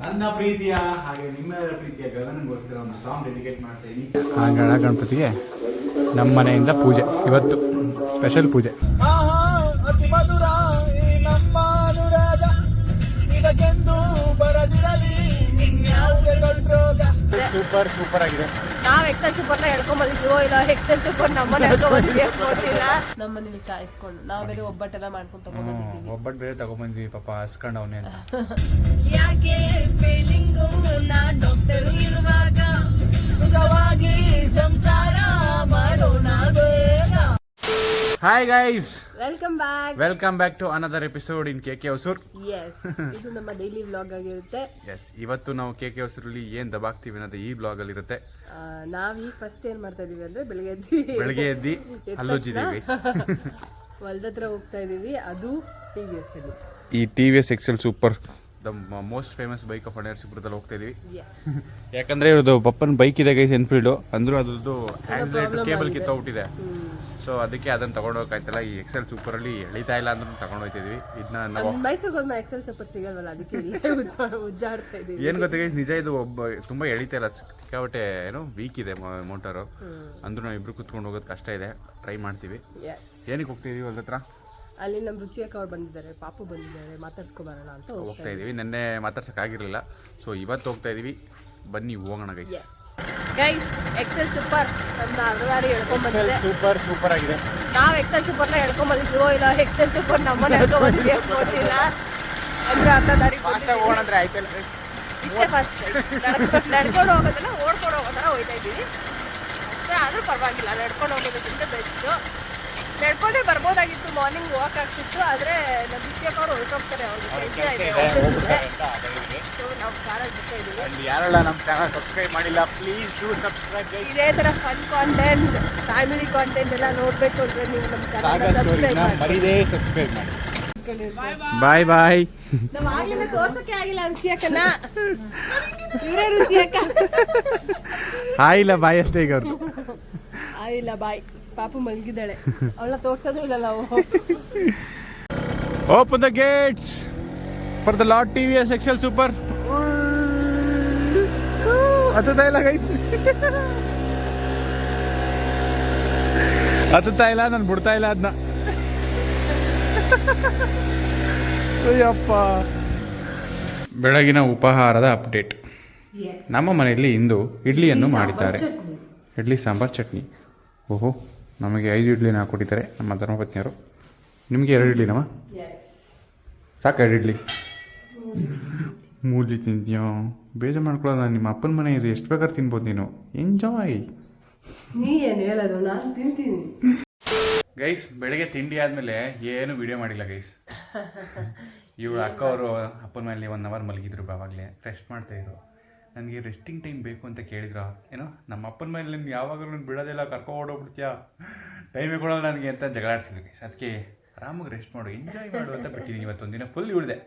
ನನ್ನ ಪ್ರೀತಿಯ ಹಾಗೆ ನಿಮ್ಮೆಲ್ಲರ ಪ್ರೀತಿಯ ಗಗನಗೋಸ್ಕರ ಒಂದು ಸಾಂಗ್ ಡೆಡಿಕೇಟ್ ಮಾಡ್ತೀನಿ ಆ ಗಣ ಗಣಪತಿಗೆ ನಮ್ಮ ಮನೆಯಿಂದ ಪೂಜೆ, ಇವತ್ತು ಸ್ಪೆಷಲ್ ಪೂಜೆ. ಸೂಪರ್ ಸೂಪರ್ ಆಗಿದೆ. ನಾವ್ ಎಕ್ಸೆಲ್ ಸೂಪರ್ ಹೇಳ್ಕೊಂಬಂದಿದ್ವೋ ಇಲ್ಲ ಎಕ್ಸೆಲ್ ಸೂಪರ್ ನಮ್ಮನ್ನ ಹೇಳ್ಕೊಂಡ್ ಬಂದಿದ್ವಿ ಗೊತ್ತಿಲ್ಲ. ನಮ್ಮ ಮನೇಲಿ ಕಾಯಿಸ್ಕೊಂಡು ನಾವ್ ಬೇರೆ ಒಬ್ಬಟ್ಟೆಲ್ಲ ಮಾಡ್ಕೊಂಡು ತಗೊಂಡ್ ಒಬ್ಬಟ್ ಒಬ್ಬಟ್ಟು ಬೇರೆ ತಗೊಂಬಂದ್ವಿ ಪಾಪ ಹಸ್ಕೊಂಡು ಅವನೇ ಯಾಕೆ ಫೀಲಿಂಗು ನಾ ಡಾಕ್ಟರ್ ಇರುವಾಗ? ಸುಖವಾಗಿ ಸಂಸಾರ ಮಾಡೋಣ ಬೇಗ. Hi guys welcome back welcome back to another episode in K K Hosur yes ಇದು ನಮ್ಮ ಡೈಲಿ ವ್ಲಾಗ್ ಆಗಿರುತ್ತೆ. ಎಸ್ ಇವತ್ತು ನಾವು ಕೆ ಕೆ ಹೊಸೂರಲ್ಲಿ ಏನು ದಬಾಕ್ತೀವಿ ಅನ್ನೋದು ಈ ಬ್ಲಾಗ್ ಅಲ್ಲಿ ಇರುತ್ತೆ. ಆ, ನಾವ್ ಈಗ ಫಸ್ಟ್ ಏನ್ ಮಾಡ್ತಾ ಇದೀವಿ ಅಂದ್ರೆ ಬೆಳಿಗ್ಗೆ ಎದ್ದು ಬೆಳಗ್ಗೆ ಎದ್ದು ಹಲ್ಲುಜ್ಜಿದೀವಿ ಗೈಸ್ ಹೊಲ್ದ ಹತ್ರ ಹೋಗ್ತಾ ಇದೀವಿ. ಅದು ಟಿ ವಿ ಎಸ್ ಅಲ್ಲಿ. ಈ T V S XL super the most famous bike of ಅಡರ್ಸಿಪುರದಲ್ಲಿ ಹೋಗ್ತಾ ಇದೀವಿ. ಎಸ್ ಯಾಕಂದ್ರೆ ಇವ್ರದ್ದು ಪಪ್ಪನ ಬೈಕ್ ಇದೆ ಗೈಸ್ ಎನ್ಫೀಲ್ಡು ಅಂದ್ರೂ ಅದ್ರದ್ದು ಹ್ಯಾಂಡ್ ಕೇಬಲ್ ಕಿತ್ತೋಗ್ಬಿಟ್ಟಿದೆ ಸೊ ಅದಕ್ಕೆ ಅದನ್ನ ತಗೊಂಡೋಗಾಯ್ತಲ್ಲ ಈ ಎಕ್ಸೆಲ್ ಸೂಪರಲ್ಲಿ ಎಳಿತಾ ಇಲ್ಲ ಅಂದ್ರೂ ತಗೊಂಡೋಗ್ತಿದ್ವಿ ಇದನ್ನ ನಾವು ಎಕ್ಸೆಲ್ ಸೂಪರ್ ಸಿಗಲ್ವಲ್ಲ ಅದಕ್ಕೆ ಇಲ್ಲೇ ಉಜ್ಜಾಡ್ತಾ ಏನು ಗೊತ್ತಾ ಗೈಸ್ ನಿಜ ಇದು ಒಬ್ಬ ತುಂಬ ಎಳಿತಾ ಇಲ್ಲ ಸಿಕ್ಕಾಪಟ್ಟೆ ಏನೋ ವೀಕ್ ಇದೆ ಮೋಟರು ಅಂದ್ರೂ ನಾವು ಇಬ್ರು ಕುತ್ಕೊಂಡು ಹೋಗೋದು ಕಷ್ಟ ಇದೆ ಟ್ರೈ ಮಾಡ್ತೀವಿ. ಏನಕ್ಕೆ ಹೋಗ್ತಿದೀವಿ ಅದ್ರ ಹತ್ರ ಅಲ್ಲಿ ನಮ್ಮ ರುಚಿಯಕ್ಕ ಅವ್ರು ಬಂದಿದ್ದಾರೆ ಪಾಪು ಬಂದಿದ್ದಾರೆ ಮಾತಾಡ್ಸ್ಕೊಬರೋಣ ಅಂತ ಹೋಗ್ತಾ ಇದ್ದೀವಿ ಇದೀವಿ ನೆನ್ನೆ ಮಾತಾಡ್ಸೋಕ್ಕಾಗಿರಲಿಲ್ಲ ಸೊ ಇವತ್ತು ಹೋಗ್ತಾ ಇದೀವಿ. ಬನ್ನಿ ಹೋಗೋಣ ಗೈಸ್. ಗೈಸ್ ಎಕ್ಸೆಲ್ ಸೂಪರ್ ನಮ್ಮ ಅರ್ಧದಾರಿ ಹೇಳ್ಕೊಂಡ್ ಬಂದಿದೆ. ಸೂಪರ್ ಸೂಪರ್ ಆಗಿದೆ. ನಾವ್ ಎಕ್ಸೆಲ್ ಸೂಪರ್ನ ಹೇಳ್ಕೊಂಡ್ ಬಂದಿದ್ವೋ ಇಲ್ಲ ಎಕ್ಸೆಲ್ ಸೂಪರ್ ನಮ್ಮನ್ನ ಹೇಳ್ಕೊಂಡ್ ಬಂದಿದ್ವಿ ಗೊತ್ತಿಲ್ಲ ಅಂದ್ರೆ ಅರ್ಧ ದಾರಿ ಫಾಸ್ಟಾಗಿ ಹೋಗೋಣ ಅಂದ್ರೆ ಆಯ್ತಲ್ಲ ಇಷ್ಟೇ ಫಸ್ಟ್ ನಡ್ಕೊಂಡು ಹೋಗೋದಿಲ್ಲ ಓಡ್ಕೊಂಡು ಹೋಗೋದನ್ನ ಹೋಯ್ತಾ ಇದ್ದೀವಿ. ಅಷ್ಟೇ ಆದ್ರೂ ಪರವಾಗಿಲ್ಲ. ನಡ್ಕೊಂಡು ಹೋಗೋದಕ್ಕಿಂತ ಬೆಸ್ಟು. ನಡ್ಕೊಂಡೇ ಬರ್ಬೋದಾಗಿತ್ತು ಮಾರ್ನಿಂಗ್ ವಾಕ್ ಆಗ್ತಿತ್ತು ಆದ್ರೆ ನಮ್ಮ ಶಿಕ್ಷಕ ಅವ್ರು ಹೊರಟೋಗ್ತಾರೆ ಅವ್ರಿಗೆ ಕೆಲಸ ಇದೆ ಸೊ ನಾವು ಕಾರಲ್ಲಿ ಬಿಡ್ತಾ ಇದ್ದೀವಿ ಅಂಡ್ ಯಾರೆಲ್ಲ ನಮ್ಮ ಚಾನಲ್ ಸಬ್ಸ್ಕ್ರೈಬ್ ಮಾಡಿಲ್ಲ ಪ್ಲೀಸ್ ಡೂ ಸಬ್ಸ್ಕ್ರೈಬ್ ಇದೇ ತರ ಫನ್ ಕಾಂಟೆಂಟ್ ಫ್ಯಾಮಿಲಿ ಕಾಂಟೆಂಟ್ ಎಲ್ಲ ನೋಡಬೇಕು ಅಂದ್ರೆ ನೀವು ನಮ್ಮ ಚಾನಲ್ ಸಬ್ಸ್ಕ್ರೈಬ್ ಮಾಡಿ ಮರಿದೇ ಸಬ್ಸ್ಕ್ರೈಬ್ ಮಾಡಿ. ಬಾಯ್ ಬಾಯ್ ನಾವು ಆಗ್ಲಿಂದ ತೋರ್ಸಕ್ಕೆ ಆಗಿಲ್ಲ ರುಚಿಯಕ್ಕನ. ಇವರೇ ರುಚಿಯಕ್ಕ. ಹಾಯ್ ಇಲ್ಲ ಬಾಯ್ ಅಷ್ಟೇ ಈಗ ಅವ್ರದ್ದು ಆಗಿಲ್ಲ ಬಾಯ್ ಪಾಪು ಮಲಗಿದ್ದಾಳೆ. ಅವಳ ತೋರ್ಸೋದೇ ಇಲ್ಲ ನಾವು open the gates for the lot T V S excel super ಹತ್ತುತ್ತಾ ಇಲ್ಲ ಗೈಸ್ ಹತ್ತುತ್ತಾ ಇಲ್ಲ ನಾನು ಬಿಡ್ತಾ ಇಲ್ಲ ಅದನ್ನ ಅಯ್ಯಪ್ಪ. ಬೆಳಗಿನ ಉಪಹಾರದ ಅಪ್ಡೇಟ್. ನಮ್ಮ ಮನೆಯಲ್ಲಿ ಇಂದು ಇಡ್ಲಿಯನ್ನು ಮಾಡಿದ್ದಾರೆ. ಇಡ್ಲಿ ಸಾಂಬಾರ್ ಚಟ್ನಿ. ಓಹೋ. ನಮಗೆ ಐದು ಇಡ್ಲಿನ ಹಾಕ್ಕೊಟ್ಟಿದ್ದಾರೆ ನಮ್ಮ ಧರ್ಮಪತ್ನಿಯವರು. ನಿಮಗೆ ಎರಡು ಇಡ್ಲಿನಮ್ಮ ಸಾಕು ಎರಡು ಇಡ್ಲಿ. ಮೂಲಿ ತಿಂತೀಯೋ ಬೇಜಾರು ಮಾಡ್ಕೊಳ್ಳೋಣ ನಿಮ್ಮ ಅಪ್ಪನ ಮನೆ ಇದೆ ಎಷ್ಟು ಬೇಕಾದ್ರೆ ತಿನ್ಬೋದು ನೀನು. ಎಂಜಾಯ್ ನೀ ಏನು ಹೇಳೋದು? ನಾನು ತಿಂತೀನಿ. ಗೈಸ್ ಬೆಳಗ್ಗೆ ತಿಂಡಿ ಆದಮೇಲೆ ಏನು ವಿಡಿಯೋ ಮಾಡಿಲ್ಲ ಗೈಸ್ ಇವಳು ಅಕ್ಕ ಅವರು ಅಪ್ಪನ ಮನೆಯಲ್ಲಿ ಒನ್ ಅವರ್ ಮಲಗಿದ್ರು ಬಾವಾಗಲೇ ರೆಸ್ಟ್ ಮಾಡ್ತಾಯಿದ್ರು ನನಗೆ ರೆಸ್ಟಿಂಗ್ ಟೈಮ್ ಬೇಕು ಅಂತ ಕೇಳಿದ್ರ. ಏನೋ ನಮ್ಮ ಅಪ್ಪನ ಮೇಲೆ ನಿಮ್ಗೆ ಯಾವಾಗಲೂ ನೀನು ಬಿಡೋದಿಲ್ಲ ಕರ್ಕೊ ಓಡೋಗ್ಬಿಡ್ತೀಯಾ ಟೈಮೇ ಕೊಡೋಲ್ಲ ನನಗೆ ಅಂತ ಜಗಳ ಆಡ್ತಿದ್ರು ಗೈಸ್ ಅದಕ್ಕೆ ಆರಾಮಾಗಿ ರೆಸ್ಟ್ ಮಾಡು ಎಂಜಾಯ್ ಮಾಡು ಅಂತ ಬಿಟ್ಟಿದ್ದೀನಿ ಇವತ್ತೊಂದು ದಿನ ಫುಲ್ ಇಳಿದೆ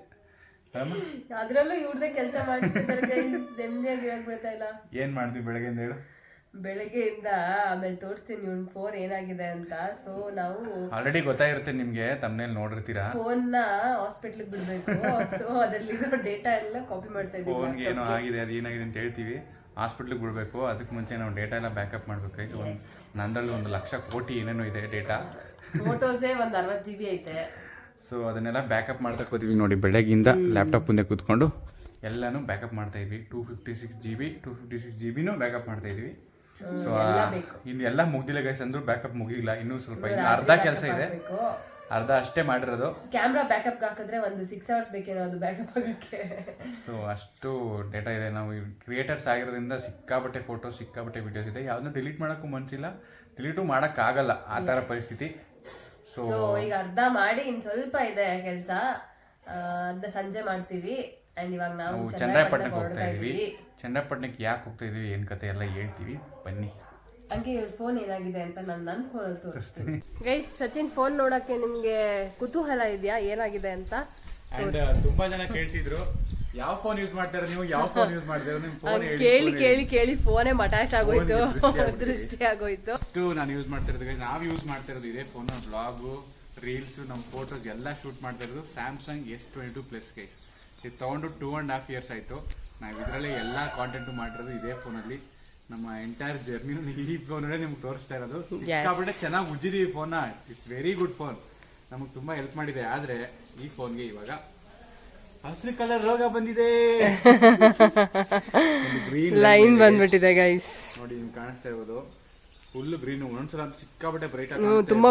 ಅದ್ರಲ್ಲೂ ಇವ್ರದೇ ಕೆಲಸ ಮಾಡ್ತಿದ್ದಾರೆ ನೆಮ್ಮದಿಯಾಗಿ ಇವಾಗ ಬಿಡ್ತಾ ಇಲ್ಲ. ಏನು ಮಾಡ್ತೀವಿ ಬೆಳಗ್ಗೆಯಿಂದ ಹೇಳು? ಬೆಳಗ್ಗೆಯಿಂದ ಆಮೇಲೆ ತೋರಿಸ್ತೀನಿ ಇವ್ನ ಫೋನ್ ಏನಾಗಿದೆ ಅಂತ. ಸೊ ನಾವು ಆಲ್ರೆಡಿ ಗೊತ್ತಾಗಿರುತ್ತೆ ನಿಮಗೆ ತಮ್ಮನೇಲಿ ನೋಡಿರ್ತೀರಾ? ಫೋನ್ನ ಹಾಸ್ಪಿಟ್ಲಿಗೆ ಬಿಡ್ಬೇಕು. ಸೊ ಅದರಲ್ಲಿ ಡೇಟಾ ಎಲ್ಲ ಕಾಪಿ ಮಾಡ್ತಾ ಫೋನ್ಗೆ ಏನೋ ಆಗಿದೆ ಅದು ಏನಾಗಿದೆ ಅಂತ ಹೇಳ್ತೀವಿ. ಹಾಸ್ಪಿಟ್ಲಿಗೆ ಬಿಡಬೇಕು. ಅದಕ್ಕೆ ಮುಂಚೆ ನಾವು ಡೇಟಾ ಎಲ್ಲ ಬ್ಯಾಕಪ್ ಮಾಡಬೇಕಾಯ್ತು ಒಂದು ನಂದ್ರಲ್ಲಿ ಒಂದು ಲಕ್ಷ ಕೋಟಿ ಏನೇನೋ ಇದೆ ಡೇಟಾ ಫೋಟೋಸೇ ಒಂದು ಅರವತ್ತು ಜಿ ಬಿ ಐತೆ. ಸೊ ಅದನ್ನೆಲ್ಲ ಬ್ಯಾಕಪ್ ಮಾಡ್ತಾ ಕೂತೀವಿ ನೋಡಿ ಬೆಳಗ್ಗಿಂದ ಲ್ಯಾಪ್ಟಾಪ್ ಮುಂದೆ ಕೂತ್ಕೊಂಡು. ಎಲ್ಲನೂ ಬ್ಯಾಕಪ್ ಮಾಡ್ತಾ ಇದ್ವಿ. Two fifty six G B two fifty six G ಬಿನೂ backup ಮಾಡ್ತಾ ಇದ್ವಿ. ಸೊ ಇನ್ನು ಎಲ್ಲ ಮುಗ್ದಿಲ್ಲ ಗೈಸ್ ಅಂದ್ರು ಬ್ಯಾಕಪ್ ಮುಗಿಲ್ಲ. ಇನ್ನೂ ಸ್ವಲ್ಪ ಇನ್ನು ಅರ್ಧ ಕೆಲಸ ಇದೆ. ಅರ್ಧ ಅಷ್ಟೇ ಮಾಡಿರೋದು. ಕ್ಯಾಮ್ರಾ ಬ್ಯಾಕಪ್ ಹಾಕಿದ್ರೆ ಒಂದು ಸಿಕ್ಸ್ ಅವರ್ಸ್ ಬೇಕೇನೋ ಅದು ಬ್ಯಾಕಪ್ ಆಗಕ್ಕೆ. ಸೊ ಅಷ್ಟು ಡೇಟಾ ಇದೆ. ನಾವು ಕ್ರಿಯೇಟರ್ಸ್ ಆಗಿರೋದ್ರಿಂದ ಸಿಕ್ಕಾಬಟ್ಟೆ ಫೋಟೋಸ್ ಸಿಕ್ಕಾಬಟ್ಟೆ ವಿಡಿಯೋಸ್ ಇದೆ. ಯಾವ್ದನ್ನೂ ಡಿಲೀಟ್ ಮಾಡೋಕ್ಕೂ ಮನಸ್ಸಿಲ್ಲ ಡಿಲೀಟು ಮಾಡೋಕ್ಕಾಗಲ್ಲ ಆ ಥರ ಪರಿಸ್ಥಿತಿ. ಸೊ ಈಗ ಅರ್ಧ ಮಾಡಿ ಇನ್ ಸ್ವಲ್ಪ ಇದೆ ಕೆಲಸ. ಅರ್ಧ ಸಂಜೆ ಮಾಡ್ತೀವಿ. ಅಂಡ್ ಇವಾಗ ನಾವು ನಾವು ಚನ್ನರಾಯಪಟ್ಟಣಕ್ಕೆ ಹೋಗ್ತಾ ಇದೀವಿ ಚನ್ನರಾಯಪಟ್ಟಣಕ್ಕೆ ಯಾಕೆ ಹೋಗ್ತಾ ಇದೀವಿ ಏನು ಕತೆ ಎಲ್ಲ ಹೇಳ್ತೀವಿ. ಬನ್ನಿ. ಹಂಗೆ ಇವ್ರ ಫೋನ್ ಏನಾಗಿದೆ ಅಂತ ನಾನು ನನ್ನ ಫೋನ್ ತೋರಿಸ್ತೀನಿ. ಗೈಸ್ ಸಚಿನ್ ಫೋನ್ ನೋಡಕ್ಕೆ ನಿಮ್ಗೆ ಕುತೂಹಲ ಇದೆಯಾ? ಏನಾಗಿದೆ ಅಂತ ಅಂಡ್ ತುಂಬಾ ಜನ ಕೇಳ್ತಿದ್ರು ಯಾವ ಫೋನ್ ಯೂಸ್ ಮಾಡ್ತಾರೆ ನೀವು? ಯಾವ ಫೋನ್ ಯೂಸ್ ಮಾಡ್ತೀರಾ ನಿಮ್ ಫೋನ್ ಹೇಳಿ ಕೇಳಿ ಕೇಳಿ ಕೇಳಿ ಫೋನೇ ಮಟಾಶ್ ಆಗೋಯ್ತು. ದೃಷ್ಟಿ ದೃಷ್ಟಿ ಆಗೋಯ್ತು. ಅಷ್ಟು ನಾನು ಯೂಸ್ ಮಾಡ್ತಿರೋದು guys. ನಾವು ಯೂಸ್ ಮಾಡ್ತಿರೋದು ಇದೇ ಫೋನ್ ಬ್ಲಾಗು ರೀಲ್ಸ್ ನಮ್ಮ ಫೋಟೋಸ್ ಎಲ್ಲ ಶೂಟ್ ಮಾಡ್ತಾ ಇರೋದು Samsung S twenty two plus guys ಇದು ತೊಗೊಂಡು ಟೂ ಆ್ಯಂಡ್ ಹಾಫ್ ಇಯರ್ಸ್ ಆಯಿತು. ನಾವು ಇದರಲ್ಲೇ ಎಲ್ಲ ಕಾಂಟೆಂಟು ಮಾಡಿರೋದು ಇದೇ ಫೋನಲ್ಲಿ ನಮ್ಮ ಎಂಟೈರ್ ಜರ್ನಿ ಈ ಫೋನಲ್ಲೇ ನಿಮ್ಗೆ ತೋರಿಸ್ತಾ ಇರೋದು. ಸಿಕ್ಕಾಬಿಟ್ಟೆ ಚೆನ್ನಾಗಿ ಉಜ್ಜಿದೀವಿ ಫೋನ್ನ ಇಟ್ಸ್ ವೆರಿ ಗುಡ್ ಫೋನ್ ನಮಗೆ ತುಂಬಾ ಹೆಲ್ಪ್ ಮಾಡಿದೆ. ಆದ್ರೆ ಈ ಫೋನ್ಗೆ ಇವಾಗ ಹಸಿರು ಕಲರ್ ರೋಗ ಬಂದಿದೆ. ಗ್ರೀನ್ ಲೈನ್ ಬಂದ್ಬಿಟ್ಟಿದೆ ಗೈಸ್ ನೋಡಿ ನಿಮ್ಗೆ ಕಾಣಿಸ್ತಾ ಇರೋದು. ಫುಲ್ ಗ್ರೀನ್ ಸಿಕ್ಕಾಪಟ್ಟೆ ಬ್ರೈಟ್ ತುಂಬಾ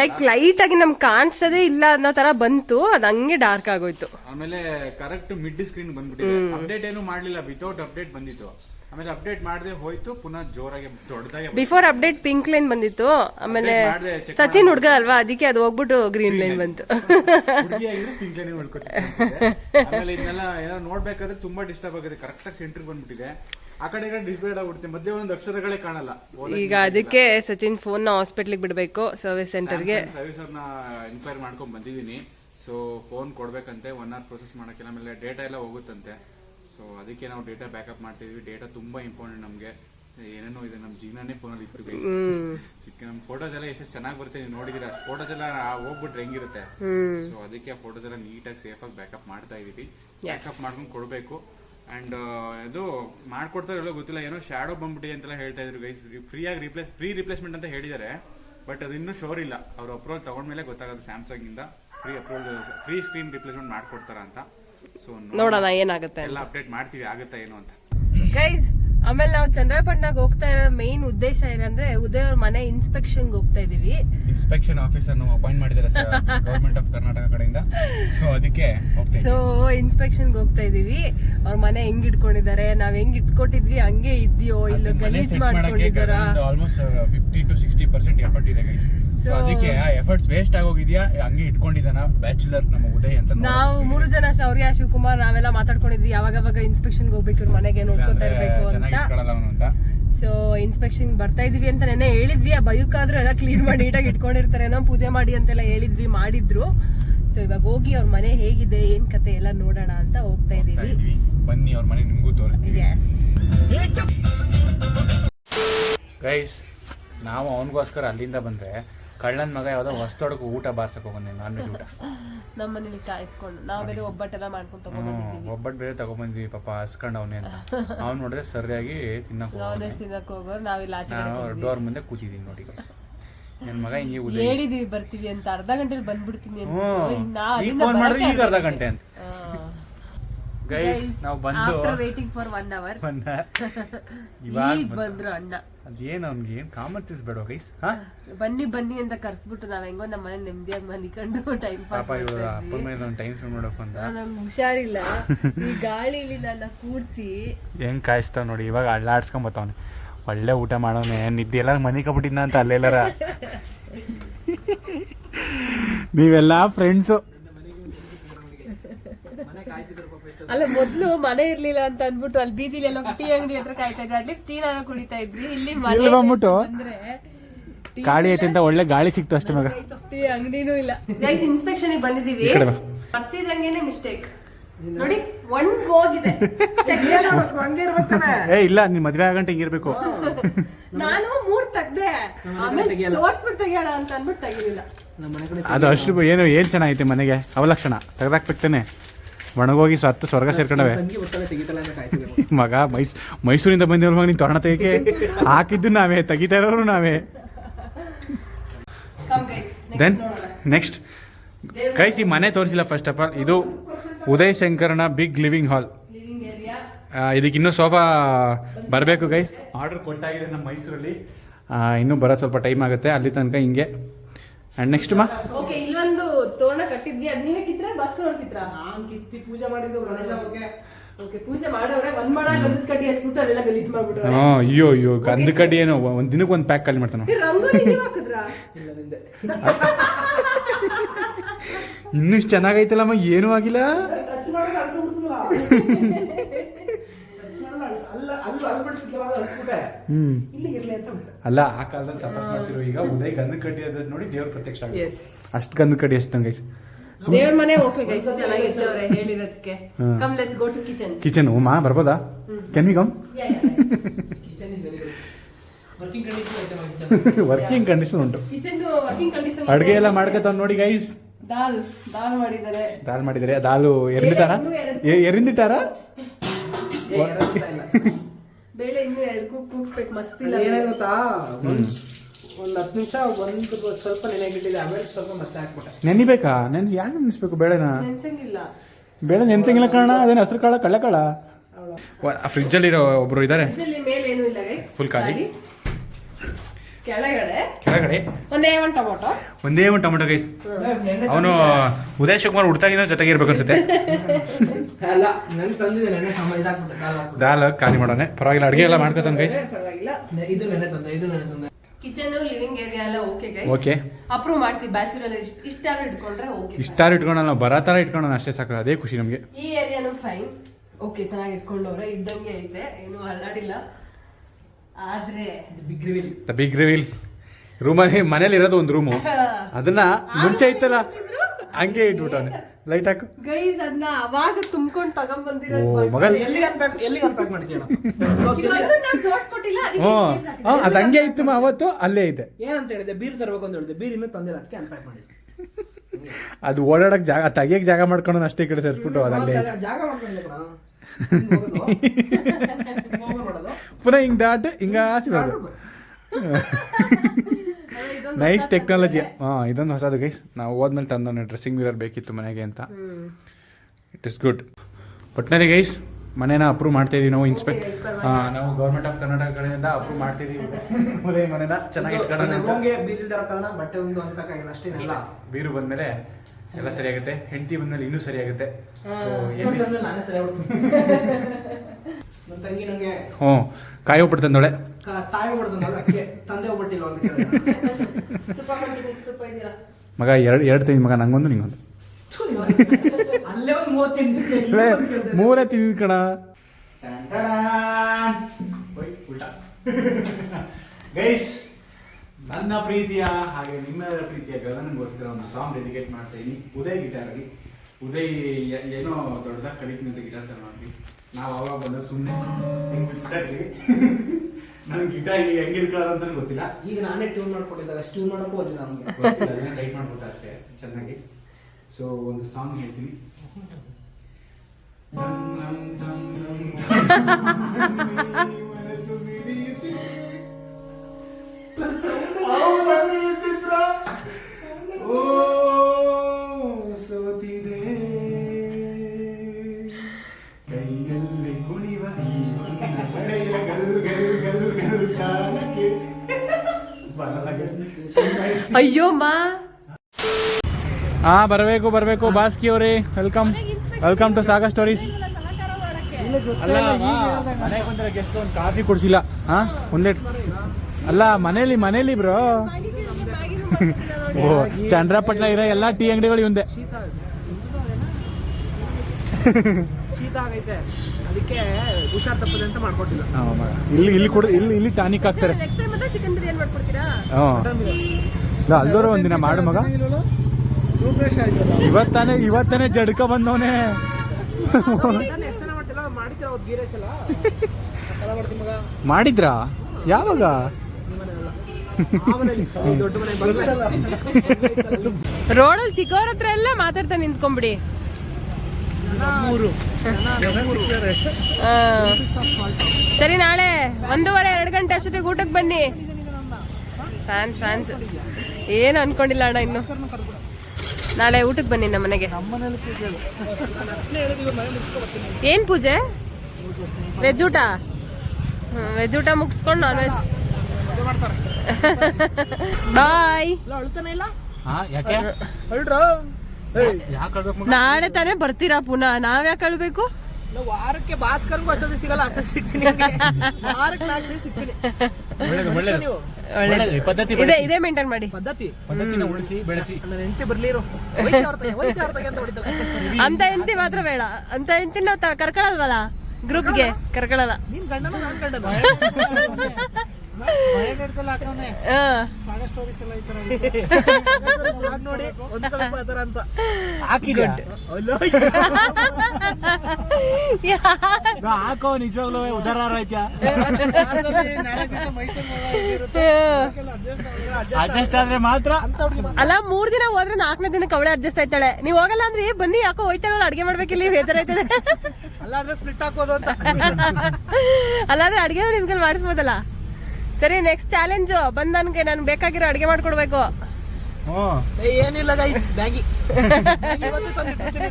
ಲೈಕ್ ಲೈಟ್ ಆಗಿ ನಮ್ಗೆ ಕಾಣಿಸದೇ ಇಲ್ಲ ಅನ್ನೋ ತರ ಬಂತು ಅದ್ ಹಂಗೆ ಡಾರ್ಕ್ ಆಗೋಯ್ತು. ಆಮೇಲೆ ಕರೆಕ್ಟ್ ಮಿಡ್ ಸ್ಕ್ರೀನ್ ಬಂದ್ಬಿಟ್ಟಿದೆ. ಅಪ್ಡೇಟ್ ಏನು ಮಾಡ್ಲಿಲ್ಲ. ವಿತೌಟ್ ಅಪ್ಡೇಟ್ ಬಂದಿತ್ತು. ಆಮೇಲೆ ಅಪ್ಡೇಟ್ ಮಾಡದೆ ಹೋಯ್ತು ಪುನಃ ಜೋರಾಗಿ ದೊಡ್ಡದಾಗಿ ಬಿಫೋರ್ ಅಪ್ಡೇಟ್ ಪಿಂಕ್ ಲೈನ್ ಬಂದಿತ್ತು. ಆಮೇಲೆ ಸಚಿನ್ ಹುಡ್ಗ ಅಲ್ವಾ? ಅದಕ್ಕೆ ಅದು ಹೋಗ್ಬಿಟ್ಟು ಗ್ರೀನ್ ಲೈನ್ ಬಂತು. ಪಿಂಕ್ ಲೈನ್ ಆಮೇಲೆ ಇದನ್ನೆಲ್ಲ ಏನಾದ್ರು ನೋಡ್ಬೇಕಾದ್ರೆ ತುಂಬಾ ಡಿಸ್ಟರ್ಬ್ ಆಗಿದೆ ಕರೆಕ್ಟ್ ಆಗಿ ಸೆಂಟರ್ ಬಂದ್ಬಿಟ್ಟಿದೆ. ಆ ಕಡೆ ಈ ಕಡೆ ಡಿಸ್ಪ್ಲೇ ಆಗ್ಬಿಡುತ್ತೆ ಮಧ್ಯೆ ಒಂದು ಅಕ್ಷರಗಳೇ ಕಾಣಲ್ಲ. ಈಗ ಅದಕ್ಕೆ ಸಚಿನ್ ಫೋನ್ನ ಹಾಸ್ಪಿಟ್ಲಿಗೆ ಬಿಡ್ಬೇಕು ಸರ್ವಿಸ್ ಸೆಂಟರ್ಗೆ ಸರ್ವಿಸ್ ಅವ್ರನ್ನ ಇನ್ಕ್ವೈರ್ ಮಾಡ್ಕೊಂಡ್ ಬಂದಿದ್ದೀನಿ. ಸೊ ಫೋನ್ ಕೊಡ್ಬೇಕಂತೆ ಒನ್ ಅವರ್ ಪ್ರೊಸೆಸ್ ಮಾಡಕ್ಕೆ. ಆಮೇಲೆ ಡೇಟಾ ಎಲ್ಲ ಹೋಗುತ್ತಂತೆ. ಸೊ ಅದಕ್ಕೆ ನಾವು ಡೇಟಾ ಬ್ಯಾಕಪ್ ಮಾಡ್ತಿದ್ವಿ. ಡೇಟಾ ತುಂಬಾ ಇಂಪಾರ್ಟೆಂಟ್ ನಮಗೆ. ಏನೇನೋ ಇದೆ ನಮ್ಮ ಜೀವನನೇ ಫೋನಲ್ಲಿ ಇತ್ತು ಸಿಕ್ಕ ನಮ್ಮ ಫೋಟೋಸ್ ಎಲ್ಲ ಎಷ್ಟು ಚೆನ್ನಾಗಿ ಬರುತ್ತೆ ನೀವು ನೋಡಿದಿರ? ಅಷ್ಟು ಫೋಟೋಸ್ ಎಲ್ಲ ಹೋಗ್ಬಿಟ್ರೆ ಹೆಂಗಿರುತ್ತೆ? ಸೊ ಅದಕ್ಕೆ ಫೋಟೋಸ್ ಎಲ್ಲ ನೀಟಾಗಿ ಸೇಫ್ ಆಗಿ ಬ್ಯಾಕಪ್ ಮಾಡ್ತಾ ಇದೀವಿ. ಬ್ಯಾಕಪ್ ಮಾಡ್ಕೊಂಡು ಕೊಡಬೇಕು. ಅಂಡ್ ಇದು ಮಾಡ್ಕೊಡ್ತಾರೋ ಗೊತ್ತಿಲ್ಲ. ಏನೋ ಶ್ಯಾಡೋ ಬಂದ್ಬಿಟ್ಟಿದೆ ಅಂತೆಲ್ಲ ಹೇಳ್ತಾ ಇದ್ರು ಗೈಸ್ ಫ್ರೀ ಆಗಿ ರಿಪ್ಲೇಸ್ ಫ್ರೀ ರಿಪ್ಲೇಸ್ಮೆಂಟ್ ಅಂತ ಹೇಳಿದ್ದಾರೆ. ಬಟ್ ಅದು ಇನ್ನೂ ಶೋರ್ ಇಲ್ಲ. ಅವ್ರ ಅಪ್ರೂವಲ್ ತಗೊಂಡ್ಮೇಲೆ ಗೊತ್ತಾಗೋದು ಸ್ಯಾಮ್ಸಂಗ್ ಇಂದ. Free approval free screen replacement ಮಾಡ್ಕೊಡ್ತಾರ ಅಂತ ಸೊ ನೋಡೋಣ ಏನಾಗುತ್ತೆ ಎಲ್ಲ ಅಪ್ಡೇಟ್ ಮಾಡ್ತೀವಿ ಆಗುತ್ತಾ ಏನು ಅಂತ. ಗೈಸ್ ಆಮೇಲೆ ನಾವು ಚಂದ್ರಪಟ್ಟಣಕ್ಕೆ ಹೋಗ್ತಾ ಇರೋ ಮೇನ್ ಉದ್ದೇಶ ಏನಂದ್ರೆ ಉದಯ ಅವ್ರ ಮನೆ ಇನ್ಸ್ಪೆಕ್ಷನ್ ಹೋಗ್ತಾ ಇದೀವಿ. ಇನ್ಸ್ಪೆಕ್ಷನ್ ಆಫೀಸರ್ ಅಪಾಯಿಂಟ್ ಮಾಡಿದ್ದಾರೆ ಗವರ್ಮೆಂಟ್ ಆಫ್ ಕರ್ನಾಟಕ ಕಡೆಯಿಂದ? ಸೊ ಅದಕ್ಕೆ ಸೊ ಇನ್ಸ್ಪೆಕ್ಷನ್ ಹೋಗ್ತಾ ಇದೀವಿ. ಅವ್ರ ಮನೆ ಹೆಂಗ್ ಇಟ್ಕೊಂಡಿದ್ದಾರೆ ನಾವ್ ಹೆಂಗ್ ಇಟ್ಕೊಟ್ಟಿದ್ವಿ ಹಂಗೆ ಇದ್ಯೋ ಇಲ್ಲ ಗಲೀಜ್ ಮಾಡ್ಕೊಂಡಿದಾರ almost fifty to sixty percent effort ಇದೆ ಗೈಸ್ ಸೊ ಅದಕ್ಕೆ ಆ ಎಫರ್ಟ್ಸ್ ವೇಸ್ಟ್ ಆಗೋಗಿದ್ಯಾ ಹಂಗೆ ಇಟ್ಕೊಂಡಿದ್ದಾನ ಬ್ಯಾಚುಲರ್ ನಮ್ಮ ಉದಯ್ ಅಂತ ನಾವು ಮೂರು ಜನ ಶೌರ್ಯ ಶಿವಕುಮಾರ್ ನಾವೆಲ್ಲ ಮಾತಾಡ್ಕೊಂಡಿದ್ವಿ. ಯಾವಾಗ ಯಾವಾಗ ಇನ್ಸ್ಪೆಕ್ಷನ್ ಹೋಗ್ಬೇಕು ಇವ್ರ ಮನೆಗೆ ನೋಡ್ಕೊತಾ ಇರ್ಬೇಕು ಅಂತ. ಅಂತ. ಸೊ ಇನ್ಸ್ಪೆಕ್ಷನ್ ಬರ್ತಾ ಇದೀವಿ ಅಂತ ನೆನ್ನೆ ಹೇಳಿದ್ವಿ. ಆ ಬಯುಕಾದ್ರೂ ಎಲ್ಲ ಕ್ಲೀನ್ ಮಾಡಿ ನೀಟಾಗಿ ಇಟ್ಕೊಂಡಿರ್ತಾರೇನೋ ಪೂಜೆ ಮಾಡಿ ಅಂತೆಲ್ಲ ಹೇಳಿದ್ವಿ ಮಾಡಿದ್ರು. ಸೊ ಇವಾಗ ಹೋಗಿ ಅವ್ರ ಮನೆ ಹೇಗಿದೆ ಏನ್ ಕತೆ ಎಲ್ಲ ನೋಡೋಣ ಅಂತ ಹೋಗ್ತಾ ಇದೀವಿ. ಬನ್ನಿ ಅವ್ರ ಮನೆ ನಿಮಗೂ ತೋರಿಸ್ತೀವಿ. ಗೈಸ್ ನಾವು ಅವನಿಗೋಸ್ಕರ ಅಲ್ಲಿಂದ ಬಂದ್ರೆ ಕಳ್ಳನ ಮಗ ಯಾವ್ದೋ ಹೊಸ್ತೊಡಕು ಊಟ ಬಾರ್ಸಕ್ ಹೋಗೋಣ ನಾನ್ ವೆಜ್ ಊಟ. ನಮ್ಮ ಮನೇಲಿ ಕಾಯಿಸ್ಕೊಂಡು ನಾವ್ ಬೇರೆ ಒಬ್ಬಟ್ಟೆಲ್ಲ ಮಾಡ್ಕೊಂಡು ತಗೊಂಡು ಒಬ್ಬಟ್ಟು ಬೇರೆ ತಗೊಂಬಂದ್ವಿ ಪಾಪ ಹಸ್ಕೊಂಡ್ ಅವನೇ ಅಂತ. ಅವ್ನು ನೋಡಿದ್ರೆ ಸರಿಯಾಗಿ ತಿನ್ನಕ್ ನಾನ್ ತಿನ್ನಕ್ ಹೋಗೋರು ನಾವಿಲ್ಲ ಆಚೆ ಕಡೆ ಡೋರ್ ಮುಂದೆ ಕೂತಿದೀನಿ ನೋಡಿ ನನ್ನ ನನ್ ಮಗ ಹಿಂಗೆ ಹೇಳಿದೀವಿ ಬರ್ತೀವಿ ಅಂತ. ಅರ್ಧ ಗಂಟೆಲಿ ಬಂದ್ಬಿಡ್ತೀನಿ ಅಂತ. ಈಗ ಅರ್ಧ ಗಂಟೆ ಅಂತ. ಗೈಸ್ ನಾವು ಬಂದು ವೇಟಿಂಗ್ ಫಾರ್ ಒನ್ ಅವರ್ ಬಂದ ಇವಾಗ ಬಂದ್ರು ಅಣ್ಣ. ಅದೇನು ಅವ್ನಿಗೆ? ಏನು ಕಾಮನ್ ಸೆನ್ಸ್ ಬೇಡ ಗೈಸ್ ಬನ್ನಿ ಬನ್ನಿ ಅಂತ ಕರೆಸ್ಬಿಟ್ಟು ನಾವು ಹೆಂಗೋ ನಮ್ಮ ಮನೆ ನೆಮ್ಮದಿಯಾಗಿ ಮನಿಕೊಂಡು ಟೈಮ್ ಪಾಸ್ ಪಾಪ ಇವರು ಅಪ್ಪನ ಮೇಲೆ ಒಂದು ಟೈಮ್ ಸ್ಪೆಂಡ್ ಮಾಡೋಕೆ ಅಂತ ನಂಗೆ ಹುಷಾರಿಲ್ಲ. ಈ ಗಾಳಿಲಿ ನನ್ನ ಕೂಡ್ಸಿ. ಹೆಂಗ್ ಕಾಯಿಸ್ತಾವ ನೋಡಿ ಇವಾಗ ಅಳ್ಳಾಡ್ಸ್ಕೊಂಡ್ ಬರ್ತಾವನೆ ಒಳ್ಳೆ ಊಟ ಮಾಡೋನೆ ನಿದ್ದೆ ಎಲ್ಲ ಮನೆ ಕಬಿಟ್ಟಿದ್ನ ಅಂತ ಅಲ್ಲೆಲ್ಲರ. ನೀವೆಲ್ಲ ಫ್ರೆಂಡ್ಸು ಅಲ್ಲ ಮೊದ್ಲು ಮನೆ ಇರ್ಲಿಲ್ಲ ಅಂತ ಅಂದ್ಬಿಟ್ಟು ಅಲ್ಲಿ ಬೀದಿಲಿ ಎಲ್ಲ ಟೀ ಅಂಗಡಿ ಹತ್ರ ಕಾಯ್ತಾ ಇದ್ರೆ ಅಟ್ಲೀಸ್ಟ್ ಟೀ ನಾನು ಕುಡಿತಾ ಇದ್ವಿ ಇಲ್ಲಿ ಮನೆ ಇಲ್ಲಿ ಬಂದ್ಬಿಟ್ಟು ಅಂದ್ರೆ ಗಾಳಿ ಐತೆ ಅಂತ ಒಳ್ಳೆ ಗಾಳಿ ಸಿಕ್ತು ಅಷ್ಟೇ ಮಗ. ಟೀ ಅಂಗಡಿನೂ ಇಲ್ಲ. ಗೈಸ್ ಇನ್ಸ್ಪೆಕ್ಷನ್ ಬಂದಿದೀವಿ ಈ ಕಡೆ ಬಾ. ಬರ್ತಿದಂಗೆನೆ ಮಿಸ್ಟೇಕ್ ನೋಡಿ ಒಣಗ್ ಹೋಗಿದೆ. ತೆಗ್ದಿಲ್ಲ. ಏ ಇಲ್ಲ ನೀನ್ ಮದ್ವೆ ಆಗಂಟೆ ಹಿಂಗಿರ್ಬೇಕು ನಾನು ಮೂರ್ ತೆಗ್ದೆ. ಆಮೇಲೆ ತೋರ್ಸ್ಬಿಟ್ಟು ತೆಗಿಯೋಣ ಅಂತ ಅಂದ್ಬಿಟ್ಟು ತೆಗಿಲಿಲ್ಲ. ಅದು ಅಷ್ಟು ಏನು ಏನ್ ಚೆನ್ನಾಗೈತೆ ಮನೆಗೆ? ಅವಲಕ್ಷಣ. ತೆಗ್ದಾಕ್ಬೇಕ್ತಾನೆ ಒಣಗೋಗಿ ಸತ್ತು ಸ್ವರ್ಗ ಸೇರ್ಕೊಂಡವೆ. ಮಗ ಮೈಸ್ ಮೈಸೂರಿಂದ ಬಂದಿರೋ ಮಗ ನೀನ್ ತೊರಣ ತೆಗಿಕೆ. ಹಾಕಿದ್ದು ನಾವೇ ತೆಗಿತಾ ಇರೋರು ನಾವೇ. ದೆನ್ ನೆಕ್ಸ್ಟ್ ಕೈಸಿ ಈ ಮನೆ ತೋರಿಸಿಲ್ಲ ಫಸ್ಟ್ ಆಫ್ ಆಲ್ ಇದು ಉದಯ್ ಶಂಕರ್ನ ಬಿಗ್ ಲಿವಿಂಗ್ ಹಾಲ್ ಇದಕ್ಕೆ ಇನ್ನೂ ಸೋಫಾ ಬರಬೇಕು ಗೈಸ್ ಆರ್ಡರ್ ಕೊಟ್ಟಾಗಿದೆ ನಮ್ಮ ಮೈಸೂರಲ್ಲಿ. ಇನ್ನೂ ಬರೋ ಸ್ವಲ್ಪ ಟೈಮ್ ಆಗುತ್ತೆ. ಅಲ್ಲಿ ತನಕ ಹಿಂಗೆ ಆ್ಯಂಡ್ ನೆಕ್ಸ್ಟ್ ಮಾ ಓಕೆ ಇಲ್ಲೊಂದು ತೋರಣ ಕಟ್ಟಿದ್ವಿ ಅದ್ ನೀವೇ ಕಿತ್ರ ಬಸ್ ನೋಡ್ತಿದ್ರ ನಾನ್ ಕಿತ್ತಿ ಪೂಜೆ ಮಾಡಿದ್ದು ಗಣೇಶ ಓಕೆ ಓಕೆ ಪೂಜೆ ಮಾಡೋರೆ ಒಂದ್ ಮಾಡ ಗಂಧದ ಕಡ್ಡಿ ಹಚ್ಬಿಟ್ಟು ಅಲ್ಲೆಲ್ಲ ಗಲೀಜ್ ಮಾಡ್ಬಿಟ್ಟು ಹ್ಞೂ ಅಯ್ಯೋ ಅಯ್ಯೋ ಗಂಧ ಕಡ್ಡಿ ಏನೋ ಒಂದ್ ದಿನಕ್ಕೆ ಒಂದು ಪ್ಯಾಕ್ ಖಾಲಿ ಮಾಡ್ತಾನೆ? ರಂಗೋಲಿ ನೀವ್ ಹಾಕಿದ್ರಾ? ಇಲ್ಲ ನಿಂದೆ. ಇನ್ನೂ ಇಷ್ಟು ಚೆನ್ನಾಗೈತಲ್ಲಮ್ಮ ಏನೂ ಆಗಿಲ್ಲ. ಟಚ್ ಮಾಡೋದು ಅನ್ಸ್ ಅಲ್ಲ ಅಲ್ಲ ಅಲ್ಲಿ ಬಿಡ್ಸಿದ್ಲ ಅನ್ಸ್ಬಿಟ್ಟೆ ಹ್ಞೂ ಇಲ್ಲಿಗೆ ಇರ್ಲಿ ಅಂತ ಬಿಟ್ಟೆ ಅಲ್ಲ ಆ ಕಾಲದಲ್ಲಿ ತಪಾಸ್ ಮಾಡ್ತಿರೋ ಈಗ ಉದಯ್ ಗಂಧ ಕಡ್ಡಿ ಅದ್ ನೋಡಿ ದೇವ್ರ ಪ್ರತ್ಯಕ್ಷ ಆಗುತ್ತೆ. ಅಷ್ಟು ಗಂಧ ಕಡ್ಡಿ ಅಷ್ಟು ಗೈಸ್ ದೇವ್ರ ಮನೆ ಓಕೆ ಗೈಸ್ ಚೆನ್ನಾಗಿದ್ದವ್ರೆ ಹೇಳಿರೋದಕ್ಕೆ. Come let's go to kitchen kitchen ಮಾ ಬರ್ಬೋದಾ? Can we come kitchen is very good working condition ಉಂಟು. ಕಿಚನ್ ವರ್ಕಿಂಗ್ ಕಂಡೀಷನ್ ಅಡುಗೆ ಎಲ್ಲ ಮಾಡ್ಕೊತಾವ್ ನೋಡಿ ಗೈಸ್ ದಾಲ್ ದಾಲ್ ಮಾಡಿದ್ದಾರೆ. ದಾಲ್ ಮಾಡಿದರೆ ದಾಲು ಎರಿಂದಿಟ್ಟಾರ ಎರಿಂದಿಟ್ಟಾರ ಏ, ಎರಡು ಗೊತ್ತಾ ಇಲ್ಲ. ಬೇಳೆ ಇನ್ನು ಎರಡು ಕೂಗ್ ಕೂಗ್ಸ್ಬೇಕು ಮಸ್ತ್ ಇಲ್ಲ ಏನಾಗ್ ಗೊತ್ತಾ? ಒಂದು ಹತ್ತು ನಿಮಿಷ ಒಂದು ಸ್ವಲ್ಪ ನೆನೆಗಿಟ್ಟಿದೆ ಆಮೇಲೆ ಸ್ವಲ್ಪ ಮತ್ತೆ ಹಾಕ್ಬಿಟ್ಟೆ. ನೆನಿಬೇಕಾ? ನೆನ್ ಯಾಕೆ ನೆನೆಸ್ಬೇಕು ಬೇಳೆನ? ನೆನ್ಸಂಗಿಲ್ಲ. ಬೇಳೆ ನೆನ್ಸಂಗಿಲ್ಲ ಕಾರಣ ಅದೇನು ಹಸಿರು ಕಾಳ ಕಳ್ಳೆಕಾಳ ಫ್ರಿಜ್ಜಲ್ಲಿರೋ ಒಬ್ರು ಇದ್ದಾರೆ ಇದ್ರಲ್ಲಿ ಮೇಲೆ ಏನೂ ಇಲ್ಲ ಗೈಸ್ Full ಖಾಲಿ. ಕೆಳಗಡೆ. ಕೆಳಗಡೆ. ಒಂದೇ ಒಂದು ಟೊಮೊಟೊ. ಒಂದೇ ಒಂದು ಟೊಮೊಟೊ ಗೈಸ್ ಅವನು ಉದಯ ಶಿವಕುಮಾರ್ ಹುಡ್ತಾಗಿನ ಜೊತೆಗೆ ಇರ್ಬೇಕು ಅನ್ಸುತ್ತೆ. ಅಲ್ಲ ನನ್ ತಂದಿದೆ ನೆನ್ನೆ ಸಾಂಬಾರ್ ಇದಾಕ್ಬಿಟ್ಟೆ ದಾಲ್ ಹಾಕ್ಬಿಟ್ಟೆ. ದಾಲ್ ಖಾಲಿ ಮಾಡೋಣ ಪರವಾಗಿಲ್ಲ ಅಡುಗೆ ಎಲ್ಲ ಮಾಡ್ಕೊತಾನೆ ಗೈಸ್ ಪರವಾಗಿಲ್ಲ. ಇದು ನೆನೆ ತಂದೆ ಇದು ನೆನೆ ತಂದೆ. ಕಿಚನ್ ಲಿವಿಂಗ್ ಏರಿಯಾ ಎಲ್ಲ ಓಕೆ ಗೈಸ್ ಓಕೆ ಅಪ್ರೂವ್ ಮಾಡ್ತೀವಿ ಬ್ಯಾಚುಲರ್ ಇಷ್ಟಾರು ಇಟ್ಕೊಂಡ್ರೆ ಓಕೆ ಇಷ್ಟಾರು ಇಟ್ಕೊಂಡು ನಾವು ಬರೋ ಥರ ಇಟ್ಕೊಂಡು ಅಷ್ಟೇ ಸಾಕು ಅದೇ ಖುಷಿ ನಮಗೆ. ಈ ಏರಿಯಾನು ಫೈನ್ ಓಕೆ ಚೆನ್ನಾಗಿ ಇಟ್ಕೊಂಡವ್ರೆ ಇದ್ದಂಗೆ ಐತೆ ಏನು ಅಲ್ಲಾಡಿಲ್ಲ. ಆದ್ರೆ big reveal the big reveal ರೂಮಲ್ಲಿ ಮನೇಲಿ ಇರೋದು ಒಂದು ರೂಮು ಅದನ್ನ ಮುಂಚೆ ಇತ್ತಲ್ಲ. ಹಂಗೆ ಇಟ್ಬಿಟ್ಟವನೆ ಲೈಟ್ ಹಾಕು. ಗೈಸ್ ಅದನ್ನ ಅವಾಗ ತುಂಬ್ಕೊಂಡು ಓ ತಗೊಂಡ್ಬಂದಿರೋದು ಮಗ ಎಲ್ಲಿಗೆ ಅನ್ಪ್ಯಾಕ್ ಅನ್ಪ್ಯಾಕ್ ಹ್ಞೂ ಹ್ಞೂ ಅದು ಹಂಗೆ ಇತ್ತು ಮಾ ಅವತ್ತು ಅಲ್ಲೇ ಐತೆ ಏನಂತ ಹೇಳಿದೆ? ಬೀರ್ ತರಬೇಕು ಅಂತ ಹೇಳಿದೆ. ಬೀರ್ ಇನ್ನೂ ತಂದಿಲ್ಲ ಅದಕ್ಕೆ ಅನ್ಪ್ಯಾಕ್ ಮಾಡಿ ಅದು ಓಡಾಡಕ್ ಜಾಗ ತೆಗಿಯಕ್ ಜಾಗ ಮಾಡ್ಕೊಂಡು ಅಷ್ಟೇ ಈ ಕಡೆ ಸೇರಿಸ್ಬಿಟ್ಟು ಅದು ಅಲ್ಲೇ ಐತೆ ಜಾಗ- ಮಾಡೋದು. ಪುನಃ ಹಿಂಗ್ ದಾಟಿ ಹಿಂಗ ಆಸಿ ಬರೋದು. ನೈಸ್ ಟೆಕ್ನಾಲಜಿ ತಂದೆ. ಹಾಂ ಇದೊಂದು ಹೊಸದು ಗೈಸ್ ನಾವು ಹೋದ್ಮೇಲೆ ತಂದವನೆ ಡ್ರೆಸ್ಸಿಂಗ್ ಮಿರರ್ ಬೇಕಿತ್ತು ಮನೆಗೆ ಅಂತ. ಇಟ್ ಇಸ್ ಗುಡ್ ಒಟ್ಟಿನಲ್ಲಿ ಗೈಸ್ ಮನೇನ ಅಪ್ರೂವ್ ಮಾಡ್ತಾ ಇದೀವಿ ನಾವು ಇನ್ಸ್ಪೆಕ್ಟ್ ಹಾಂ ನಾವು ಗೌರ್ಮೆಂಟ್ ಆಫ್ ಕರ್ನಾಟಕ ಕಡೆಯಿಂದ ಅಪ್ರೂವ್ ಮಾಡ್ತಾ ಇದೀವಿ. ಮನೇನ ಚೆನ್ನಾಗಿ ಇಟ್ಕೊಳ್ಳೋಣ ಅಂತ. ಬಟ್ಟೆ ಒಂದು ಅನ್ಬೇಕಾಗಿಲ್ಲ ಅಷ್ಟೇ ಅಷ್ಟೇನೆಲ್ಲ ಬೀರು ಬಂದಮೇಲೆ ಎಲ್ಲ ಸರಿಯಾಗುತ್ತೆ. ಹೆಂಡತಿ ಬಂದ್ಮೇಲೆ ಇನ್ನೂ ಸರಿಯಾಗುತ್ತೆ. ಹ್ಞೂ ಕಾಯಿ ಹೋಗ್ಬಿಡ್ತಂದೊಳೆ ತಂದೋಳೆ ಕ- ತಾಯಿ ಹೊಡೆದ ಅದಕ್ಕೆ ತಂದೆ ಹೋಗ್ಬಿಟ್ಟಿಲ್ಲ ಅಂತ ಕೇಳಿದೆ. ತುಪ್ಪ ಕೊಟ್ಟಿದ್ದೀನಿ, ತುಪ್ಪ ಇದೆಯಲ್ಲ. ಮಗ ಎರಡು ಎರಡು ತಿಂದ ಮಗ ನಂಗೊಂದು ನಿಂಗೊಂದು. ಥು, ಇವಾಗ ಅಲ್ಲೇ ಒಂದು ಲೇ, ಮೂರೇ ತಿಂದಿದ್ ಕಣ. ಗೈಸ್ ನನ್ನ ಪ್ರೀತಿಯ ಹಾಗೆ ನಿಮ್ಮೆಲ್ಲರ ಪ್ರೀತಿಯ ಗಗನಗೋಸ್ಕರ ಒಂದು ಸಾಂಗ್ ಡೆಡಿಕೇಟ್ ಮಾಡ್ತಾ ಇದೀನಿ. ಉದಯ್ ಗಿಟಾರ್ ಆಗಿ ಉದಯ್ ಏನೋ ದೊಡ್ಡದಾಗಿ ಕಲಿತೀನಿ ಅಂತ ಗಿಟಾರ್ ತಗೊಂಡ್ವಿ ನಾವು ಅವಾಗ ಬಂದಾಗ ಸುಮ್ಮನೆ ಹಿಂಗೆ ಬಿಡಿಸ್ತಾ ಇದ್ವಿ ನನಗೆ ಗಿಟಾರ್ ಹೆಂಗೆ ಇಟ್ಕೊಳ್ಳೋದು ಅಂತ ಗೊತ್ತಿಲ್ಲ. ಈಗ ನಾನೇ ಟ್ಯೂನ್ ಮಾಡ್ಕೊಂಡಿದ್ದಾಗ ಟ್ಯೂನ್ ಮಾಡೋಕ್ಕೂ ಓದಿಲ್ಲ ನಮಗೆ. ಗೊತ್ತಿಲ್ಲ ಅದನ್ನ ಟೈಪ್ ಮಾಡ್ಕೊತಾ ಅಷ್ಟೇ ಚೆನ್ನಾಗಿ. ಸೊ ಒಂದು ಸಾಂಗ್ ಹೇಳ್ತೀನಿ. ದಮ್ ದಮ್ ದಮ್ ಅಯ್ಯೋ ಮಾ. ಹಾ ಬರಬೇಕು ಬರಬೇಕು. ಬಾಸ್ಕಿ ಅವರೇ welcome welcome to saga stories ಅಲ್ಲ ಮನೆಗೆ ಬಂದಿರೋ ಗೆಸ್ಟ್ ಒಂದು ಕಾಫಿ ಕೊಡ್ಸಿಲ್ಲ. ಹಾ ಒಂದೇ ಅಲ್ಲ ಮನೇಲಿ ಮನೇಲಿ ಬ್ರೋ. ಓ ಚಂದ್ರಪಟ್ಟಣ ಇರೋ ಎಲ್ಲ ಟೀ ಅಂಗಡಿಗಳು ಇವಂದೆ. ಶೀತ ಆಗೈತೆ. ಅದಕ್ಕೆ ಹುಷಾರ್ ತಪ್ಪದೆ ಅಂತ ಮಾಡ್ಕೊಟ್ಟಿಲ್ಲ. ಇಲ್ಲಿ ಇಲ್ಲಿ ಕೊಡ ಇಲ್ಲಿ ಇಲ್ಲಿ ಟಾನಿಕ್ ಹಾಕ್ತಾರೆ. ನೆಕ್ಸ್ಟ್ ಟೈಮ್ ಚಿಕನ್ ಬಿರಿಯಾನಿ ಮಾಡ್ಕೊಡ್ತೀರಾ? ಹ್ಞೂ ಇಲ್ಲ ಅಲ್ದೋರು ಒಂದಿನ ಮಾಡು ಮಗ. ಇವತ್ತಾನೆ ಇವತ್ತಾನೆ ಜಡ್ಕ ಬಂದವನೇ. ಮಾಡಿದ್ರ? ಯಾವಾಗ. ರೋಡಲ್ಲಿ ಚಿಕ್ಕವ್ರ ಹತ್ರ ಎಲ್ಲ ಮಾತಾಡ್ತಾ ನಿಂತ್ಕೊಂಡ್ಬಿಡಿ. ಸರಿ ನಾಳೆ ಒಂದೂವರೆ, ಎರಡು ಗಂಟೆ ಅಷ್ಟೊತ್ತಿಗೆ ಊಟಕ್ಕೆ ಬನ್ನಿ. ಫ್ಯಾನ್ಸ್ ಫ್ಯಾನ್ಸ್ ಏನು ಅನ್ಕೊಂಡಿಲ್ಲ ಅಣ್ಣ ಇನ್ನು. ನಾಳೆ ಊಟಕ್ಕೆ ಬನ್ನಿ ನಮ್ಮ ಮನೆಗೆ. ಏನು ಪೂಜೆ? ವೆಜ್ ಊಟ? ವೆಜ್ ಊಟ ಮುಗಿಸ್ಕೊಂಡು ನಾನ್ ವೆಜ್ ಬಾಯ್. ಇಲ್ಲ ಅಳ್ತಾನೆ ಇಲ್ಲ? ಹಾ ಯಾಕೆ? ಅಳ್ರು? ಯಾಕೆ ಆಡ್ಬೇಕು ನಾಳೆ ತಾನೇ ಬರ್ತೀರಾ ಪುನಃ? ನಾವ್ಯಾಕೆ ಅಳ್ಬೇಕು? ನಾವು ವಾರಕ್ಕೆ ಭಾಸ್ಕರ್ಗೂ ಅಷ್ಟೊಂದು ಸಿಗಲ್ಲ ಅಷ್ಟೊಂದು ಸಿಗ್ತೀನಿ ನಿಮ್ಗೆ. ವಾರಕ್ಕೆ ನಾಲ್ಕು ಸರಿ ಸಿಗ್ತೀನಿ. ಒಳ್ಳೇದು ಒಳ್ಳೇದು. ನೀವು. ಒಳ್ಳೇದು. ಒಳ್ಳೇದು, ಈ ಪದ್ಧತಿ ಇದೆ ಇದೇ ಮೇಂಟೈನ್ ಮಾಡಿ. ಪದ್ಧತಿ. ಪದ್ಧತಿನ ಉಳಿಸಿ ಬೆಳೆಸಿ. ನನ್ನ ಹೆಂಡತಿ ಬರ್ಲಿರು ಅಂತ ಹೆಂಡತಿ ಮಾತ್ರ ಬೇಡ. ಅಂತ ಹೆಂಡತಿ ನಾವು ಕರ್ಕೊಳಲ್ವಲ್ಲ? ಗ್ರೂಪ್ಗೆ ಕರ್ಕೊಳಲ್ಲ. ನೀನ್ ಗಂಡನ ನಾನ್ ನೋಡಿ ಅಂತ. ಹಾಕೋ ನಿಜವಾಗ್ಲೂ ಉದಾರ ಐತ್ಯಾ ಅಡ್ಜಸ್ಟ್ ಆದ್ರೆ ಮಾತ್ರ? ಅಲ್ಲ ಮೂರ್ ದಿನ ಹೋದ್ರೆ ನಾಲ್ಕನೇ ದಿನಕ್ಕೆ ಅವಳೆ ಅಡ್ಜಸ್ಟ್ ಆಯ್ತಾಳೆ. ನೀವ್ ಹೋಗಲ್ಲ ಅಂದ್ರೆ ಬನ್ನಿ ಯಾಕೋ ಹೋಯ್ತಾಳಲ್ಲ ಅಡ್ಗೆ ಮಾಡ್ಬೇಕಿಲ್ಲಿ ಬೇಜಾರಾಯ್ತದೆ ಅಲ್ಲ ಅಲ್ಲಾದ್ರೆ ಸ್ಪ್ಲಿಟ್ ಹಾಕೋದು ಅಂತ. ಅಲ್ಲಾದ್ರೆ ಅಡ್ಗೆ ನಿಮ್ಗೆ ಕೈಲಿ ಮಾಡಿಸ್ಬೋದಲ್ಲ? ಸರಿ ನೆಕ್ಸ್ಟ್ ಚಾಲೆಂಜ್ ಬಂದ್ ನನ್ಗೆ ನನ್ಗೆ ಬೇಕಾಗಿರೋ ಅಡುಗೆ ಮಾಡ್ಕೊಡ್ಬೇಕು. ಏ, ಏನಿಲ್ಲ ಗೈಸ್ ಮ್ಯಾಗಿ.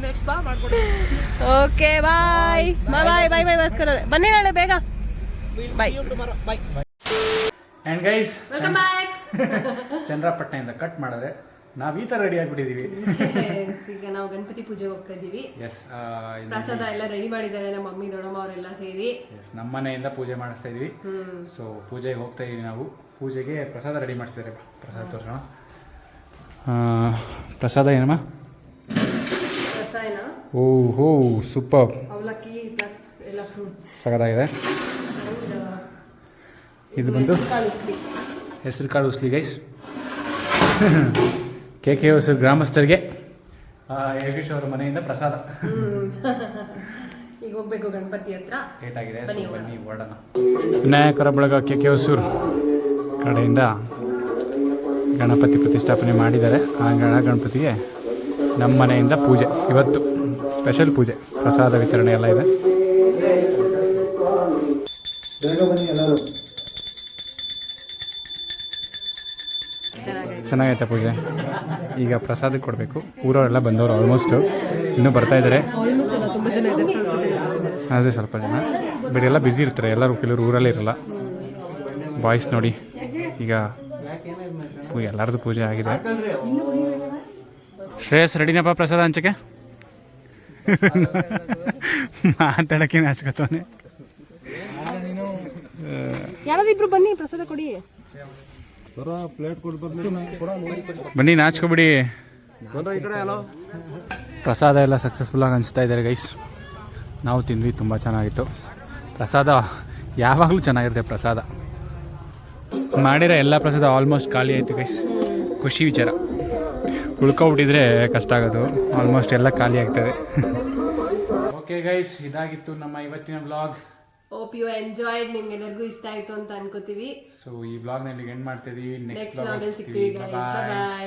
ನೆಕ್ಸ್ಟ್ ಬಾ ಮಾಡ್ಕೊಡ್ತೀನಿ okay bye bye bye bye bye Bhaskar ಅವ್ರೆ. ಬನ್ನಿ ನಾಳೆ ಬೇಗ. Bye bye and guys welcome back ಚಂದ್ರಪಟ್ಟಣದಿಂದ cut ಮಾಡಿದ್ರೆ ನಾವು ಈ ಥರ ರೆಡಿ ಆಗಿಬಿಟ್ಟಿದ್ದೀವಿ ಈಗ ನಾವು ಗಣಪತಿ ಪೂಜೆಗೆ ಹೋಗ್ತಾ ಇದೀವಿ. ಎಸ್ ಪ್ರಸಾದ ಎಲ್ಲ ರೆಡಿ ಮಾಡಿದ್ದಾರೆ ನಮ್ಮ ಮಮ್ಮಿ ದೊಡ್ಡಮ್ಮ ಅವರೆಲ್ಲ ಸೇರಿ. ಎಸ್ ನಮ್ಮ ಮನೆಯಿಂದ ಪೂಜೆ ಮಾಡಿಸ್ತಾ ಇದೀವಿ. ಸೊ ಪೂಜೆಗೆ ಹೋಗ್ತಾ ಇದೀವಿ ನಾವು. ಪೂಜೆಗೆ ಪ್ರಸಾದ ರೆಡಿ ಮಾಡಿಸ್ತಾರೆ ಪ್ರಸಾದ ತೋರಿಸೋಣ. ಪ್ರಸಾದ ಏನಮ್ಮ? ಓಹೋ ಸೂಪರ್ ಸಗದಾಗಿದೆ ಇದು ಬಂದು ಹೆಸರು ಕಾಳು ಉಸ್ಲಿ ಗೈಸ್ ಕೆ ಕೆ ಎಸ್ ಗ್ರಾಮಸ್ಥರಿಗೆ ಆ, ಯೋಗೇಶ್ ಅವರ ಮನೆಯಿಂದ ಪ್ರಸಾದ. ಈಗ ಹೋಗ್ಬೇಕು ಗಣಪತಿ ಹತ್ರ. ಲೇಟ್ ಆಗಿದೆ ಬನ್ನಿ ಹೊರಡೋಣ ವಿನಾಯಕರ ಬಳಗ ಕೆ ಕೆ ಹೊಸೂರು ಕಡೆಯಿಂದ ಗಣಪತಿ ಪ್ರತಿಷ್ಠಾಪನೆ ಮಾಡಿದ್ದಾರೆ. ಆ ಗಣ ಗಣಪತಿಗೆ ನಮ್ಮ ಮನೆಯಿಂದ ಪೂಜೆ. ಇವತ್ತು ಸ್ಪೆಷಲ್ ಪೂಜೆ. ಪ್ರಸಾದ ವಿತರಣೆ ಎಲ್ಲ ಇದೆ. ಬನ್ನಿ ಎಲ್ಲರೂ. ಚೆನ್ನಾಗೈತೆ ಪೂಜೆ. ಈಗ ಪ್ರಸಾದಕ್ಕೆ ಕೊಡಬೇಕು. ಊರವರೆಲ್ಲ ಬಂದವರು ಆಲ್ಮೋಸ್ಟು ಇನ್ನೂ ಬರ್ತಾ ಇದ್ದಾರೆ ಆಲ್ಮೋಸ್ಟ್ ಎಲ್ಲ ತುಂಬ ಜನ ಇದ್ದಾರೆ. ಸ್ವಲ್ಪ ಜನ ಇದ್ದಾರೆ. ಅದೇ ಸ್ವಲ್ಪ ಜನ. ಬಟ್ ಎಲ್ಲ ಬ್ಯುಸಿ ಇರ್ತಾರೆ. ಎಲ್ಲರೂ ಕೆಲವರು ಊರಲ್ಲೇ ಇರಲ್ಲ. ಬಾಯ್ಸ್ ನೋಡಿ ಈಗ ಎಲ್ಲರದು ಪೂಜೆ ಆಗಿದೆ. ಶ್ರೇಯಸ್ ರೆಡಿನಪ್ಪ ಪ್ರಸಾದ ಹಂಚಕ್ಕೆ? ಮಾತಾಡಕ್ಕೆ ಯಾರಾದ್ರೂ ಇಬ್ರು ಬನ್ನಿ ಪ್ರಸಾದ ಕೊಡಿ. ಬನ್ನಿ ನಾಚ್ಕೊಬಿಡಿ. ಪ್ರಸಾದ ಎಲ್ಲ ಸಕ್ಸಸ್ಫುಲ್ಲಾಗಿ ಅನಿಸ್ತಾ ಇದ್ದಾರೆ ಗೈಸ್ ನಾವು ತಿಂದ್ವಿ ತುಂಬ ಚೆನ್ನಾಗಿತ್ತು. ಪ್ರಸಾದ ಯಾವಾಗಲೂ ಚೆನ್ನಾಗಿರುತ್ತೆ ಪ್ರಸಾದ. ಮಾಡಿರೋ ಎಲ್ಲ ಪ್ರಸಾದ ಆಲ್ಮೋಸ್ಟ್ ಖಾಲಿ ಆಯಿತು ಗೈಸ್ ಖುಷಿ ವಿಚಾರ. ಉಳ್ಕೊಬಿಟ್ಟಿದ್ರೆ ಕಷ್ಟ ಆಗೋದು. ಆಲ್ಮೋಸ್ಟ್ ಎಲ್ಲ ಖಾಲಿ ಆಗ್ತದೆ. ಓಕೆ ಗೈಸ್ ಇದಾಗಿತ್ತು ನಮ್ಮ ಇವತ್ತಿನ ಬ್ಲಾಗ್ ಹೋಪ್ ಯು ಎಂಜಾಯ್ಡ್ ನಿಮ್ಗೆ ಎಲ್ಲರಿಗೂ ಇಷ್ಟ ಆಯ್ತು ಅಂತ ಅನ್ಕೋತೀವಿ. ಸೊ ಈ ಬ್ಲಾಗ್ನಲ್ಲಿ ಎಂಡ್ ಮಾಡ್ತೀವಿ ನೆಕ್ಸ್ಟ್ ಬ್ಲಾಗ್ ಸಿಗ್ತೀವಿ. ಬಾಯ್